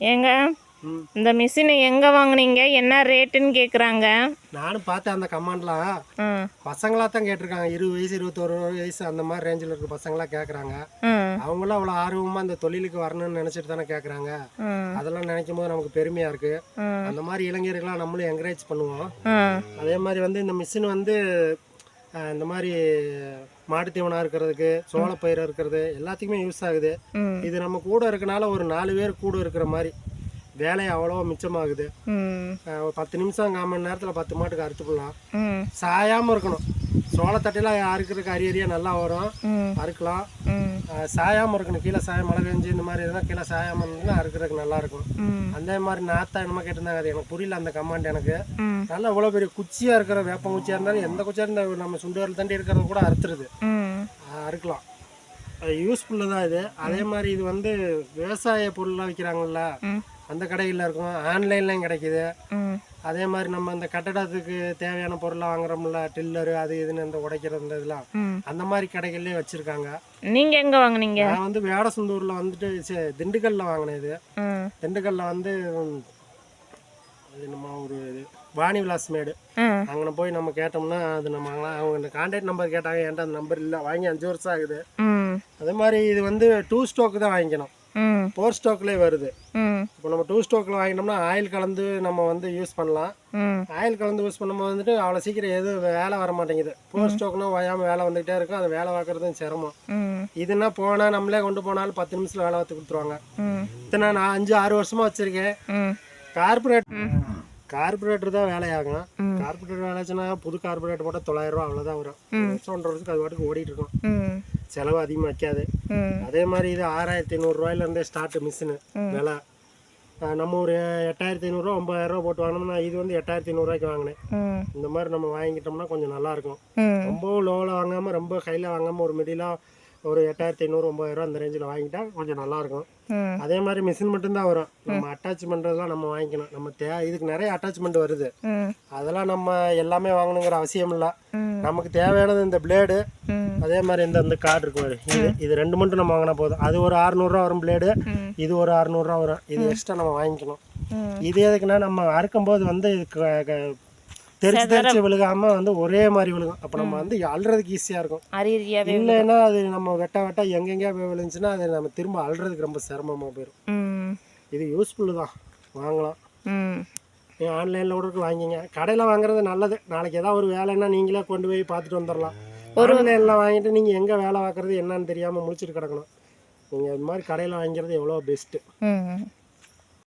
ஏங்க. இந்த மிஷினை எங்கே வாங்குனீங்க? என்ன ரேட்டுன்னு கேட்குறாங்க நானும் பார்த்தேன் அந்த கமாண்ட்லாம் பசங்களா தான் கேட்டிருக்காங்க. இருபது வயசு இருபத்தோரு வயசு அந்த மாதிரி ரேஞ்சில் இருக்க பசங்களாம் கேட்குறாங்க ம் அவங்களும் அவ்வளோ ஆர்வமாக அந்த தொழிலுக்கு வரணும்னு நினச்சிட்டு தானே கேட்குறாங்க ம் அதெல்லாம் நினைக்கும் போது நமக்கு பெருமையாக இருக்குது ம். அந்த மாதிரி இளைஞர்களாம் நம்மளும் என்கரேஜ் பண்ணுவோம். அதே மாதிரி வந்து இந்த மிஷின் வந்து இந்த மாதிரி மாட்டுத் தீவனம் இருக்கிறதுக்கு சோளப்பயிர் இருக்கிறது எல்லாத்துக்குமே யூஸ் ஆகுது. இது நம்ம கூட இருக்கனால ஒரு நாலு பேர் கூட இருக்கிற மாதிரி. வேலை அவ்வளோ மிச்சமாகுது. பத்து நிமிஷம் கால் மணி நேரத்தில் பத்து மாட்டுக்கு அறுத்து போடலாம் சாயாமல் இருக்கணும். சோளத்தட்டையில் அறுக்கிறதுக்கு அரி அரியாக நல்லா வரும். அறுக்கலாம். சாயாமல் இருக்கணும் கீழே சாயம் மழை பெஞ்சு இந்த மாதிரி எதுனா கீழே சாயாமல் இருந்ததுன்னா அறுக்கிறதுக்கு நல்லா இருக்கும் ம். அந்த மாதிரி நாத்தா என்னமோ கேட்டிருந்தாங்க அது எனக்கு புரியல அந்த கமாண்ட் எனக்கு. நல்லா இவ்வளோ பெரிய குச்சியாக இருக்கிற வேப்பம் குச்சியாக இருந்தாலும் எந்த குச்சியாக இருந்தால் நம்ம சுண்டு வரல் தண்டி இருக்கிறது கூட அறுத்துருது. அறுக்கலாம். யூஸ்ஃபுல்லு தான் இது. அதே மாதிரி இது வந்து விவசாய பொருளாக விற்கிறாங்கல்ல அந்த கடைகளில் இருக்கும். ஆன்லைன்லையும் கிடைக்குது. அதே மாதிரி நம்ம இந்த கட்டடத்துக்கு தேவையான பொருளாக வாங்குறோம்ல டில்லரு அது இதுன்னு இந்த உடைக்கிறது இந்த இதெல்லாம். அந்த மாதிரி கடைகள்லேயே வச்சுருக்காங்க. நீங்கள் எங்கே வாங்குனீங்க? நான் வந்து வேடசந்தூரில் வந்துட்டு சே- திண்டுக்கல்ல வாங்கினேன் இது. ம். திண்டுக்கல்ல வந்து ம், அது நம்ம ஒரு இது வாணி விலாஸ் மேடு. ம். அங்கே போய் நம்ம கேட்டோம்னா அது நம்ம வாங்கலாம். அவங்க இந்த கான்டாக்ட் நம்பர் கேட்டாங்க என்கிட்ட அந்த நம்பர் இல்லை வாங்கி அஞ்சு வருஷம் ஆகுது. ம். அதே மாதிரி இது வந்து டூ ஸ்டோக்கு தான் வாங்கிக்கணும். ஃபோர் ஸ்டோக்லேயே வருது. இப்போ நம்ம டூ ஸ்டோக்கில் வாங்கினோம்னா ஆயில் கலந்து நம்ம வந்து யூஸ் பண்ணலாம். ஆயில் கலந்து யூஸ் பண்ணும்போது வந்துட்டு அவ்வளோ சீக்கிரம் எதுவும் வேலை வர மாட்டேங்குது. ஃபோர் ஸ்டோக்னா ஓயாமல் வேலை வந்துகிட்டே இருக்கும். அது வேலை பார்க்குறதும் சிரமம். இதுனா போனால் நம்மளே கொண்டு போனாலும் பத்து நிமிஷத்தில் வேலை பார்த்து கொடுத்துருவாங்க. இத்தனை நான் அஞ்சு ஆறு வருஷமாக வச்சுருக்கேன். கார்பரேட் கார்பரேட்டர் தான் வேலையாகும் ம். கார்பரேட்டர் வேலைச்சுன்னா புது கார்பரேட்டர் போட்டால் தொள்ளாயிரம் ரூபா அவ்வளோதான் வரும். ஒன்றரை வருஷத்துக்கு அது பாட்டுக்கு ஓடிட்டு இருக்கும். செலவு அதிகமாக வைக்காது. அதே மாதிரி இது ஆறாயிரத்தி ஐநூறுரூவாயிலேருந்தே ஸ்டார்ட் மிஷினு விலை. நம்ம ஒரு எட்டாயிரத்தி ஐநூறுரூவா ஒம்பதாயிரரூவா போட்டு வாங்கினோம்னா இது வந்து எட்டாயிரத்தி ஐநூறுரூவாய்க்கு வாங்கினேன். இந்த மாதிரி நம்ம வாங்கிட்டோம்னா கொஞ்சம் நல்லாயிருக்கும் ரொம்ப லோவில் வாங்காமல் ரொம்ப ஹையில் வாங்காமல் ஒரு மிடிலாக ஒரு எட்டாயிரத்தி ஐநூறு ஒம்பதாயிரரூவா அந்த ரேஞ்சில் வாங்கிட்டா கொஞ்சம் நல்லாயிருக்கும். அதே மாதிரி மிஷின் மட்டும்தான் வரும். நம்ம அட்டாச் பண்ணுறதுலாம் நம்ம வாங்கிக்கணும். நம்ம தே இதுக்கு நிறைய அட்டாச்மெண்ட் வருது. அதெல்லாம் நம்ம எல்லாமே வாங்கணுங்கிற அவசியம் இல்லை. நமக்கு தேவையானது இந்த பிளேடு அதே மாதிரி இந்த இந்த கார்டு இருக்கு பாரு. இது இது ரெண்டு மட்டும் நம்ம வாங்கினா போதும். அது ஒரு அறநூறுவா வரும் பிளேடு. இது ஒரு அறநூறுவா வரும். இது எக்ஸ்ட்ரா நம்ம வாங்கிக்கணும். இது எதுக்குன்னா நம்ம அறுக்கும்போது வந்து க- க- தெரிச்சு தெரிச்சு விழுகாம வந்து ஒரே மாதிரி விழுகும். அப்போ நம்ம வந்து அல்றதுக்கு ஈஸியாக இருக்கும். அரியறியாவே இல்லைன்னா அது நம்ம வெட்ட வெட்ட எங்கெங்கேயா போய் விழுந்துச்சுன்னா அது நம்ம திரும்ப அல்றதுக்கு ரொம்ப சிரமமாக போயிடும் இது யூஸ்ஃபுல்லு தான். வாங்கலாம். நீங்கள் ஆன்லைனில் கூட வாங்கிங்க. கடையில் வாங்குறது நல்லது. நாளைக்கு ஏதாவது ஒரு வேலைன்னா நீங்களே கொண்டு போய் பார்த்துட்டு வந்துடலாம் ஒரு ஆன்லைனில் வாங்கிட்டு நீங்கள் எங்கே வேலை பார்க்குறது என்னன்னு தெரியாமல் முழிச்சிட்டு கிடக்கணும். நீங்கள் இது மாதிரி கடையில் வாங்கிறது எவ்வளோ பெஸ்ட்டு